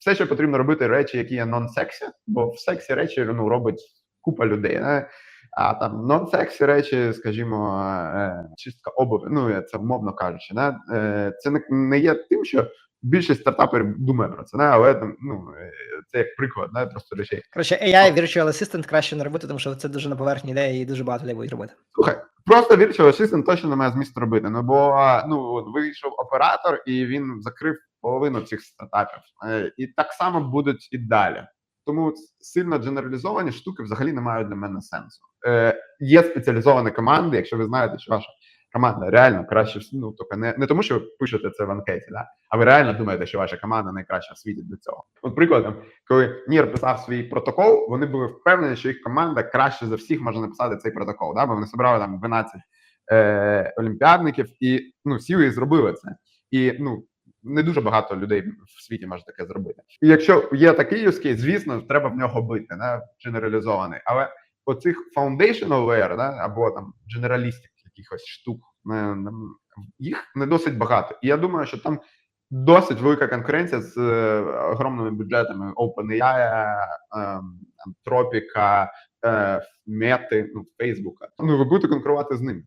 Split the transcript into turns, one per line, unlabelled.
все, що потрібно робити, речі, які є нон-сексі, бо в сексі речі ну, робить купа людей. Не? А там нон-сексі речі, скажімо, е, чистка обуви, ну це умовно кажучи, не? Е, це не, не є тим, що більшість стартаперів думає про це, не? але там, ну, е, це як приклад, не? просто речей.
Коротше, AI Virtual Assistant краще не робити, тому що це дуже на поверхні ідеї і дуже багато людей будуть робити.
Слухай, просто Virtual Assistant точно не має змісту робити. Ну бо ну от вийшов оператор, і він закрив половину цих стартапів. Е, І так само будуть і далі. Тому сильно дженералізовані штуки взагалі не мають для мене сенсу. Е, Є спеціалізовані команди, якщо ви знаєте, що ваша команда реально краще ну, тобто не, не тому, що ви пишете це в анкеті, да? а ви реально думаєте, що ваша команда найкраща в світі для цього. От прикладом, коли Нір писав свій протокол, вони були впевнені, що їх команда краще за всіх може написати цей протокол. Да? Бо вони зібрали там 12 е, олімпіадників і ну, сіли і зробили це. І ну не дуже багато людей в світі може таке зробити. І якщо є такий use case, звісно, треба в нього бити, да? генералізований. Але оцих foundational layer, да? або там generalistic якихось штук, е, нам- їх не досить багато. І я думаю, що там досить велика конкуренція з е, огромними бюджетами OpenAI, Anthropic, е, Мети, ну, Фейсбука. Ну, ви будете конкурувати з ними.